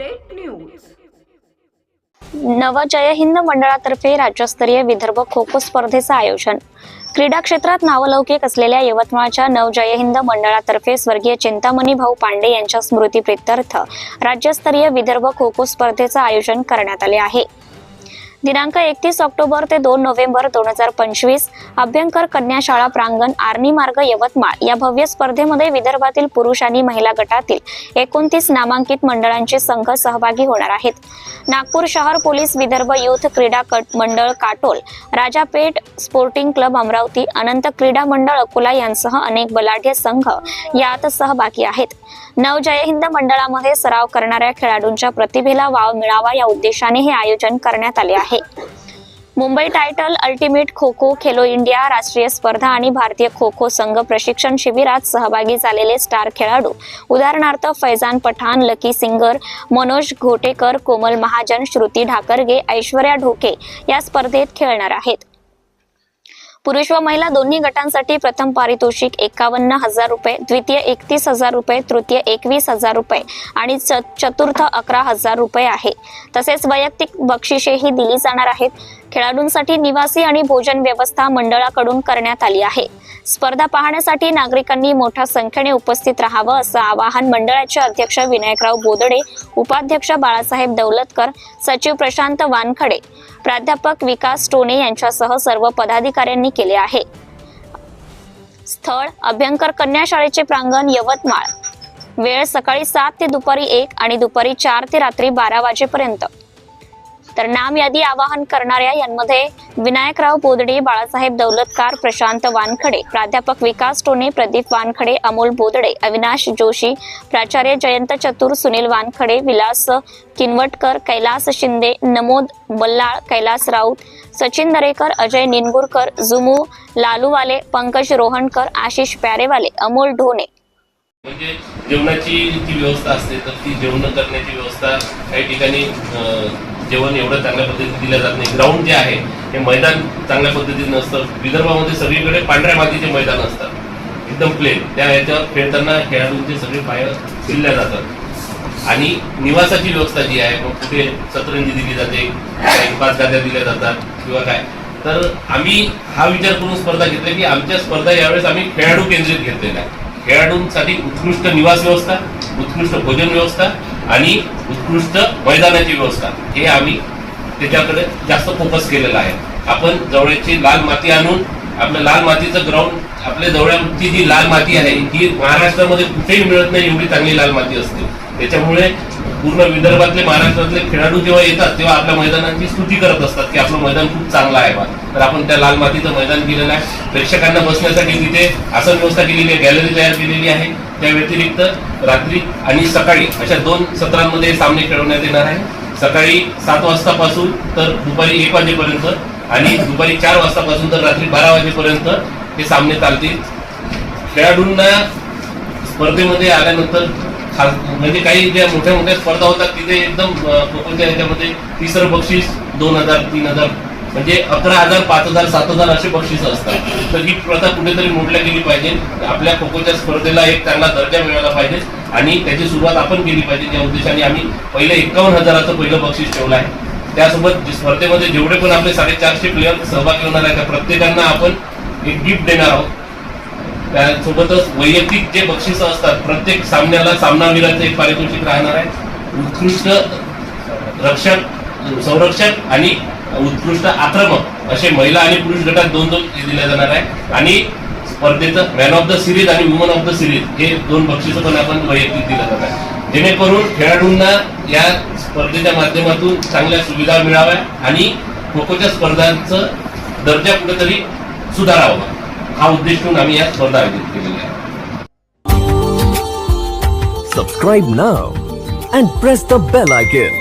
Update news नव जय हिंद मंडळातर्फे राज्यस्तरीय विदर्भ खो खो स्पर्धेचं आयोजन. क्रीडा क्षेत्रात नावलौकिक असलेल्या यवतमाळच्या नव जय हिंद मंडळातर्फे स्वर्गीय चिंतामणी भाऊ पांडे यांच्या स्मृतीप्रित्यर्थ राज्यस्तरीय विदर्भ खो खो स्पर्धेचं आयोजन करण्यात आले आहे. दिनांक एकतीस ऑक्टोबर ते दोन नोव्हेंबर दोन हजार पंचवीस अभ्यंकर कन्या शाळा प्रांगण आर्णी मार्ग यवतमाळ या भव्य स्पर्धेमध्ये विदर्भातील पुरुष आणि महिला गटातील एकोणतीस नामांकित मंडळांचे संघ सहभागी होणार आहेत. नागपूर शहर पोलीस विदर्भ युथ क्रीडा मंडळ काटोल राजापेठ स्पोर्टिंग क्लब अमरावती अनंत क्रीडा मंडळ अकोला यांसह अनेक बलाढ्य संघ यात सहभागी आहेत. नव जय हिंद मंडळामध्ये सराव करणाऱ्या खेळाडूंच्या प्रतिभेला वाव मिळावा या उद्देशाने हे आयोजन करण्यात आले आहे. Mumbai title ultimate Kho Kho Khelo India राष्ट्रीय स्पर्धा आणि भारतीय खो खो संघ प्रशिक्षण शिबिरात सहभागी झालेले स्टार खेळाडू. उदाहरणार्थ फैजान पठाण लकी सिंगर मनोज घोटेकर कोमल महाजन श्रुती ढाकरगे ऐश्वर्या ढोके या स्पर्धेत खेळणार आहेत. पुरुष व महिला दोन्ही गटांसाठी प्रथम पारितोषिक एकावन्न हजार रुपये द्वितीय एकतीस हजार रुपये तृतीय एकवीस हजार रुपये आणि चतुर्थ अकरा हजार रुपये आहे. तसेच वैयक्तिक बक्षिसेही दिली जाणार आहेत. खेळाडूंसाठी निवासी आणि भोजन व्यवस्था मंडळाकडून करण्यात आली आहे. स्पर्धा पाहण्यासाठी नागरिकांनी मोठ्या संख्येने उपस्थित राहावं असं आवाहन मंडळाचे अध्यक्ष विनायकराव बोदडे उपाध्यक्ष बाळासाहेब दौलतकर सचिव प्रशांत वानखडे प्राध्यापक विकास टोने यांच्यासह सर्व पदाधिकाऱ्यांनी केले आहे. स्थळ अभ्यंकर कन्या शाळेचे प्रांगण यवतमाळ. वेळ सकाळी सात ते दुपारी एक आणि दुपारी चार ते रात्री बारा वाजेपर्यंत. तर नाम यादी आवाहन करणाऱ्या यांमध्ये विनायकराव बोदडे बाळासाहेब दौलतकार प्रशांत वानखडे प्राध्यापक विकास टोने प्रदीप वानखडे अमोल बोदडे अविनाश जोशी प्राचार्य जयंत चतुर सुनील वानखडे विलास किनवटकर कैलास शिंदे नमोद बल्लाळ कैलास राऊत सचिन दरेकर अजय निनगुरकर जुमू लालूवाले पंकज रोहणकर आशिष प्यारेवाले अमोल ढोणे. म्हणजे जेवणाची जी व्यवस्था असते तर ती जेवण करण्याची व्यवस्था काही ठिकाणी जेवण एवढं चांगल्या पद्धतीने दिलं जात नाही. ग्राउंड जे आहे हे मैदान चांगल्या पद्धतीने नसतं. विदर्भामध्ये सगळीकडे पांढऱ्या मातीचे मैदान असतात. एकदम प्लेन त्या याच्यावर खेळताना खेळाडूंचे सगळे पाय फिरल्या जातात. आणि निवासाची व्यवस्था जी आहे मग कुठे सतरंजी दिली जाते पाच गाद्या दिल्या जातात किंवा काय. तर आम्ही हा विचार करून स्पर्धा घेतल्या की आमच्या स्पर्धा यावेळेस आम्ही खेळाडू केंद्रित घेतलेल्या आहे. खेळाडूंसाठी उत्कृष्ट निवास व्यवस्था उत्कृष्ट भोजन व्यवस्था आणि उत्कृष्ट मैदानाची व्यवस्था हे आम्ही त्याच्याकडे जास्त फोकस केलेला आहे. आपण जवळची लाल माती आणून आपलं लाल मातीचं ग्राउंड आपल्या जवळची जी लाल माती आहे ही महाराष्ट्रामध्ये कुठेही मिळत नाही एवढी चांगली लाल माती असते. त्याच्यामुळे पूर्ण विदर्भातले महाराष्ट्रातले खेळाडू जेव्हा येतात तेव्हा आपल्या मैदानाची स्तुती करत असतात की आपलं मैदान खूप चांगलं आहे बा. तर आपण त्या लाल मातीचं मैदान केलेलं आहे. प्रेक्षकांना बसण्यासाठी तिथे आसन व्यवस्था केलेली आहे गॅलरी तयार केलेली आहे. त्या व्यतिरिक्त रात्री आणि सकाळी अशा दोन सत्रांमध्ये सामने खेळवण्यात येणार आहे. सकाळी सात वाजतापासून तर दुपारी एक वाजेपर्यंत आणि दुपारी चार वाजतापासून तर रात्री बारा वाजेपर्यंत हे सामने चालतील. खेळाडूंना स्पर्धेमध्ये आल्यानंतर खास म्हणजे काही ज्या मोठ्या मोठ्या स्पर्धा होतात तिथे एकदम कोकणच्या ह्याच्यामध्ये तिसरं बक्षीस दोन हजार तीन हजार म्हणजे अकरा हजार पाच हजार सात हजार असे बक्षीस असतात. तर ही प्रथा कुठेतरी मोडल्या गेली पाहिजे. आपल्या खोखोच्या स्पर्धेला एक चांगला दर्जा मिळाला पाहिजे आणि त्याची सुरुवात आपण केली पाहिजे. त्या उद्देशाने आम्ही पहिले एकावन्न हजाराचं पहिलं बक्षीस ठेवलं आहे. त्यासोबत स्पर्धेमध्ये जेवढे पण आपले साडेचारशे प्लेयर सहभागी होणार आहेत त्या प्रत्येकांना आपण एक गिफ्ट देणार आहोत. त्यासोबतच वैयक्तिक जे बक्षिसं असतात प्रत्येक सामन्याला सामनावीराचं एक पारितोषिक राहणार आहे. उत्कृष्ट रक्षक संरक्षक आणि उत्कृष्ट आक्रमक असे महिला आणि पुरुष गटात दोन दोन दिले जाणार आहे आणि स्पर्धेचं मॅन ऑफ द सिरीज आणि वुमन ऑफ द सिरीज हे दोन बक्षिसं पण आपण वैयक्तिक दिलं जाणार आहे जेणेकरून खेळाडूंना या स्पर्धेच्या माध्यमातून चांगल्या सुविधा मिळाव्या आणि खो खोच्या स्पर्धांचं दर्जा कुठेतरी सुधारावा हा उद्देश ठेवून आम्ही या स्पर्धा आयोजित केलेल्या आहेत Subscribe now and press the bell icon.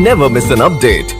Never miss an update.